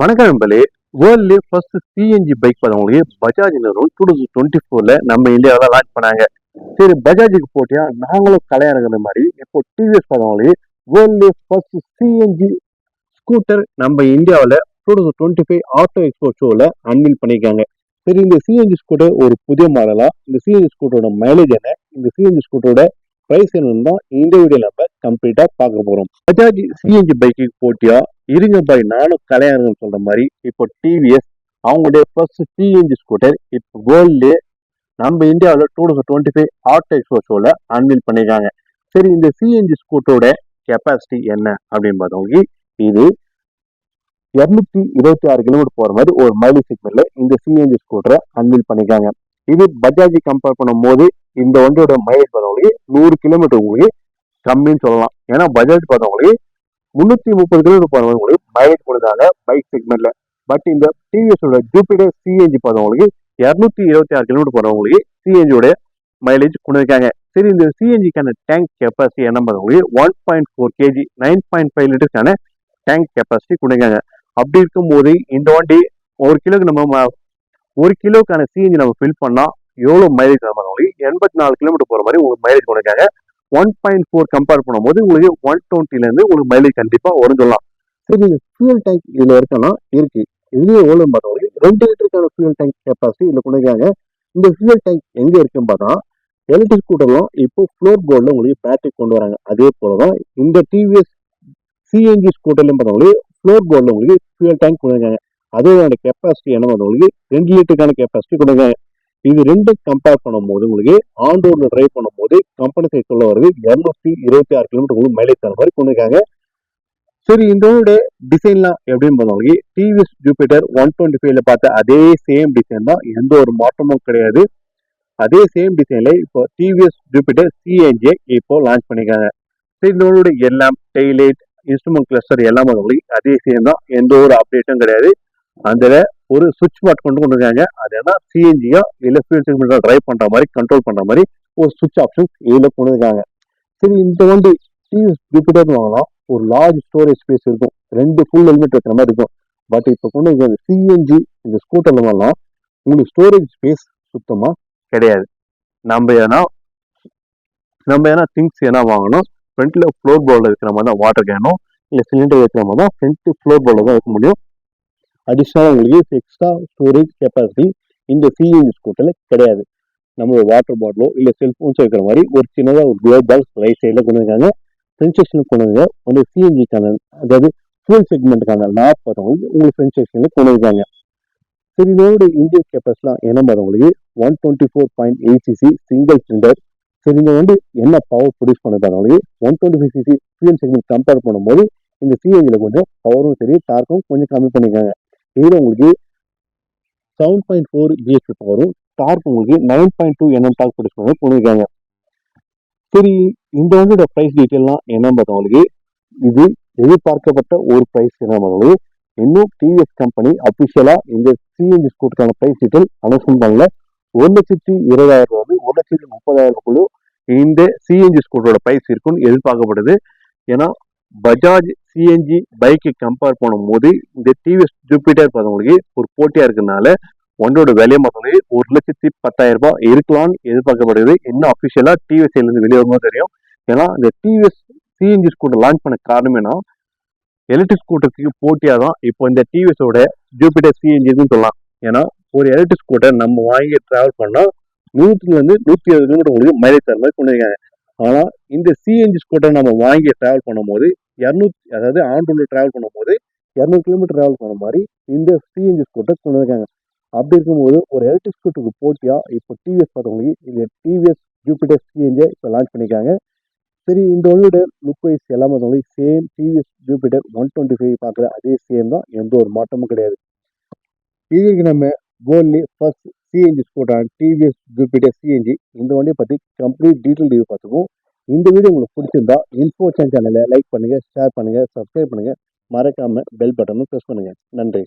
வணக்கம் நண்பர்களே. வேர்ல்ட்லேயே first CNG bike பார்த்தவங்களுக்கு பஜாஜ் நிறுவனம் டூ தௌசண்ட் டுவெண்ட்டி ஃபோர்ல நம்ம இந்தியாவில் லான்ச் பண்ணாங்க. சரி பஜாஜுக்கு போட்டியா? நாங்களும் கலையறங்கிற மாதிரி இப்போ டிவிஎஸ் பார்த்தவங்களுக்கு வேர்ல்ட்லேயே ஃபர்ஸ்ட் சிஎன்ஜி ஸ்கூட்டர் நம்ம இந்தியாவில் two thousand twenty five auto export ஷோவில் அன்வீல் பண்ணியிருக்காங்க. சரி இந்த சிஎன்ஜி ஸ்கூட்டர் ஒரு புதிய மாடலா இந்த சிஎன்ஜி ஸ்கூட்டரோட மைலேஜ் என்ன? இந்த சிஎன்ஜி ஸ்கூட்டரோட பிரைஸ் என்னன்னு தான் இந்த வீடியோ நம்ம கம்ப்ளீட்டா பார்க்க போறோம். பஜாஜ் சிஎன்ஜி பைக்கு போட்டியா? இருங்க பாய் நானும் கலைஞர்கள் சொல்ற மாதிரி இப்போ டிவிஎஸ் அவங்களுடைய ஃபர்ஸ்ட் சிஎன்ஜி ஸ்கூட்டர் இப்போ வேர்ல்டு நம்ம இந்தியாவில் two thousand twenty five art expo ஷோவில் அன்வீல் பண்ணியிருக்காங்க சரி இந்த சிஎன்ஜி ஸ்கூட்டரோட கெப்பாசிட்டி என்ன அப்படின்னு பார்த்தவங்க இது இரநூத்தி இருபத்தி ஆறு கிலோமீட்டர் போற மாதிரி ஒரு மைலேஜ் செக்மெண்ட்ல இந்த சிஎன்ஜி ஸ்கூட்டரை அன்வீல் பண்ணியிருக்காங்க இது பஜாஜ் கம்பேர் பண்ணும் போது இந்த வண்டியோட மைலேஜ் பார்த்தவங்களுக்கு நூறு கிலோமீட்டர் உங்களுக்கு கம்மின்னு சொல்லலாம். ஏன்னா பஜாஜ் பார்த்தவங்களுக்கு முந்நூற்றி முப்பது கிலோமீட்டர் போறவங்களுக்கு மைலேஜ் கொடுத்தாங்க பைக் செக்மெண்ட்ல பட் இந்த டிவிஎஸோட ஜூபிடர் சிஎன்ஜி பார்த்தவங்களுக்கு இரநூத்தி இருபத்தி ஆறு கிலோமீட்டர் போகிறவங்களுக்கு சிஎன்ஜியோட மைலேஜ் கொடுத்துருக்காங்க. சரி இந்த சிஎன்ஜிக்கான டேங்க் கெப்பாசிட்டி என்ன பார்த்தவங்களுக்கு one point four kg nine point five லிட்டர்ஸ்க்கான tank capacity கொடுக்காங்க அப்படி இருக்கும்போது இந்த வண்டி ஒரு கிலோக்கு நம்ம ஒரு கிலோக்கான சிஎன்ஜி நம்ம ஃபில் பண்ணால் எவ்வளோ மைலேஜ் நம்ம எண்பத்தி நாலு கிலோமீட்டர் போகிற மாதிரி உங்களுக்கு மைலேஜ் கொடுக்காங்க. ஒன் பாயிண்ட் ஃபோர் கம்பேர் பண்ணும்போது உங்களுக்கு ஒன் டுவெண்ட்டிலேருந்து உங்களுக்கு மைலேஜ் கண்டிப்பாக வரும் சொல்லலாம். சரி இது ஃபியூல் டேங்க் இதில் இருக்கலாம். இருக்கு. இதுலேயே எவ்வளோ பார்த்தா ரெண்டு லிட்டருக்கான ஃபியூல் டேங்க் கெப்பாசிட்டி இதில் கொடுக்காங்க இந்த ஃபியூல் டேங்க் எங்கே இருக்குன்னு பார்த்தா எலக்ட்ரிக் ஸ்கூட்டர்லாம் இப்போ ஃப்ளோர் போர்டில் உங்களுக்கு பேட்டரி கொண்டு வராங்க. அதே போல தான் இந்த டிவிஎஸ் சிஎன்ஜி ஸ்கூட்டர்லையும் பார்த்தவங்களுக்கு ஃப்ளோர் போர்டில் உங்களுக்கு ஃபியூல் டேங்க் கொடுக்காங்க அதோட கெப்பாசிட்டி என்ன பார்த்தவங்களுக்கு ரெண்டு லிட்டருக்கான கெப்பாசிட்டி கொடுக்காங்க இது ரெண்டும் கம்பேர் பண்ணும்போது உங்களுக்கு ஆன் ரோட்ல டிரைவ் பண்ணும்போது கம்பெனி சைஸ் சொல்ல வருது இரநூத்தி இருபத்தி ஆறு கிலோமீட்டர் உங்களுக்கு மைலேஜ் தர மாதிரி கொண்டிருக்காங்க. சரி இதோட டிசைன்லாம் எப்படின்னு பார்த்தவங்களுக்கு டிவிஎஸ் ஜூபிட்டர் ஒன் டுவெண்ட்டி ஃபைவ்ல பார்த்த அதே சேம் டிசைன் தான் எந்த ஒரு மாற்றமும் கிடையாது. அதே சேம் டிசைன்ல இப்போ டிவிஎஸ் ஜூபிட்டர் சிஎன்ஜே இப்போ லான்ச் பண்ணியிருக்காங்க சரி இதோட எல்லாம் டெய்லைட் இன்ஸ்ட்ருமெண்ட் கிளஸ்டர் எல்லாம் அதே சேம் தான் எந்த ஒரு அப்டேட்டும் கிடையாது. அதில் ஒரு சுவிட்ச் பாட் கொண்டு கொண்டு இருக்காங்க அது என்ன சிஎன்ஜியோ இல்லை ஃபியூல் செக்மெண்ட் ட்ரைவ் பண்ணுற மாதிரி கண்ட்ரோல் பண்ணுற மாதிரி ஒரு சுவிட்ச் ஆப்ஷன்ஸ் இதில் கொண்டு இருக்காங்க சரி இந்த வண்டி டிவிஎஸ் ஜூபிட்டர்னு வாங்கலாம். ஒரு லார்ஜ் ஸ்டோரேஜ் ஸ்பேஸ் இருக்கும். ரெண்டு ஃபுல் ஹெல்மெட் வைக்கிற மாதிரி இருக்கும். பட் இப்போ கொண்டு இருக்கிற சிஎன்ஜி இந்த ஸ்கூட்டர்ல வாங்கலாம். உங்களுக்கு ஸ்டோரேஜ் ஸ்பேஸ் சுத்தமாக கிடையாது. நம்ம ஏன்னா நம்ம ஏன்னா திங்ஸ் ஏன்னா வாங்கணும். ஃப்ரண்ட்ல ஃப்ளோர் போர்டில் இருக்கிற மாதிரி தான் வாட்டர் கேனும். இல்லை சிலிண்டர் வைக்கிற மாதிரி தான் ஃப்ரண்ட் ஃப்ளோர் போர்டில் தான் வைக்க முடியும். அடிஷ்னலாக உங்களுக்கு எக்ஸ்ட்ரா ஸ்டோரேஜ் கெப்பாசிட்டி இந்த சிஎன்ஜி ஸ்கூட்டரில் கிடையாது. நம்மளோட வாட்டர் பாட்டிலோ இல்லை செல்ஃபோன்ஸ் வைக்கிற மாதிரி ஒரு சின்னதாக ஒரு க்ளோ பாக்ஸ் ரைட் சைடில் கொண்டு வந்தாங்க ஃப்ரெண்ட் கொண்டு வந்து வந்து சிஎன்ஜிக்கான அதாவது ஃபியூல் செக்மெண்ட்டுக்கான லாப் பார்த்தவங்களுக்கு உங்களுக்கு ஃப்ரெண்ட் கொண்டு இருக்காங்க சரி இதோட இன்ஜின் கெப்பாசிட்டிலாம் என்ன பார்த்தவங்களுக்கு one twenty four point eight cc single cylinder சரி இந்த வந்து என்ன பவர் ப்ரொடியூஸ் பண்ண one twenty five cc fuel segment compare பண்ணும்போது இந்த சிஎன்ஜியில் கொஞ்சம் பவரும் சரி டார்க்கும் கொஞ்சம் கம்மி பண்ணிக்காங்க இதில் உங்களுக்கு செவன் பாயிண்ட் ஃபோர் பிஹெச்பி பவரும் டார்க் உங்களுக்கு nine point two Nm torque produce பண்ணியிருக்காங்க சரி இந்த வண்டியோட ப்ரைஸ் டீட்டெயிலாம் என்ன பார்த்தவங்களுக்கு இது எதிர்பார்க்கப்பட்ட ஒரு ப்ரைஸ் என்ன பார்த்தவங்களுக்கு இன்னும் டிவிஎஸ் கம்பெனி அஃபிஷியலாக இந்த சிஎன்ஜி ஸ்கூட்டருக்கான ப்ரைஸ் டீட்டெயில் அனௌன்ஸ்மெண்ட் பண்ணல. ஒரு லட்சத்தி இருபதாயிரம் ரூபாய் ஒரு லட்சத்தி முப்பதாயிரம் ரூபாய் இந்த சிஎன்ஜி ஸ்கூட்டரோட ப்ரைஸ் இருக்குன்னு எதிர்பார்க்கப்படுது. ஏன்னா பஜாஜ் சிஎன்ஜி பைக்கு கம்பேர் பண்ணும்போது இந்த டிவிஎஸ் ஜூபிட்டர் பார்த்தவங்களுக்கு ஒரு போட்டியாக இருக்கிறதுனால ஒன்றோட விலையை பார்த்தவங்களுக்கு ஒரு லட்சத்தி பத்தாயிரம் ரூபாய் இருக்கலாம்னு எதிர்பார்க்கப்படுகிறது இன்னும் அஃபிஷியலாக டிவிஎஸ்லேருந்து வெளியே வரும்போது தெரியும். ஏன்னா இந்த டிவிஎஸ் சிஎன்ஜி ஸ்கூட்டர் லான்ச் பண்ண காரணமேனா எலக்ட்ரிக் ஸ்கூட்டருக்கு போட்டியாக தான் இப்போ இந்த டிவிஎஸோட ஜூபிட்டர் சிஎன்ஜின்னு சொல்லலாம். ஏன்னா ஒரு எலக்ட்ரிக் ஸ்கூட்டர் நம்ம வாங்கி டிராவல் பண்ணால் நூற்றுலேருந்து நூற்றி இருபது கிலோமீட்டர் உங்களுக்கு மைலேஜ் தர மாதிரி கொண்டு இருக்காங்க ஆனால் இந்த சிஎன்ஜி ஸ்கூட்டர் நம்ம வாங்கி ட்ராவல் பண்ணும்போது இரநூத்தி அதாவது ஆண்டூரில் ட்ராவல் பண்ணும்போது இரநூறு கிலோமீட்டர் ட்ராவல் பண்ண மாதிரி இந்த சிஎன்ஜி ஸ்கூட்டர் கொண்டு இருக்காங்க அப்படி இருக்கும்போது ஒரு எலக்ட்ரிக் ஸ்கூட்டருக்கு போட்டியாக இப்போ டிவிஎஸ் பார்த்தவங்களுக்கு இந்த டிவிஎஸ் ஜூபிட்டர் சிஎன்ஜி இப்போ லான்ச் பண்ணியிருக்காங்க சரி இந்த ஒன்னோட லுக் வைஸ் எல்லாமே பார்த்தவங்களுக்கு same TVS Jupiter one twenty five பார்க்குற அதே சேம் தான். எந்த ஒரு மாற்றமும் கிடையாது. இதுக்கு நம்ம கோல்லி first CNG scooter TVS Jupiter CNG இந்த வண்டியை பற்றி கம்ப்ளீட் டீட்டெயில் ரிவ்யூ பார்த்துக்கும் இந்த வீடியோ உங்களுக்கு பிடிச்சிருந்தா இன்ஃபோ சேனலை லைக் பண்ணுங்கள் ஷேர் பண்ணுங்கள் சப்ஸ்கிரைப் பண்ணுங்கள் மறக்காமல் பெல் பட்டனும் ப்ரெஸ் பண்ணுங்கள் நன்றி.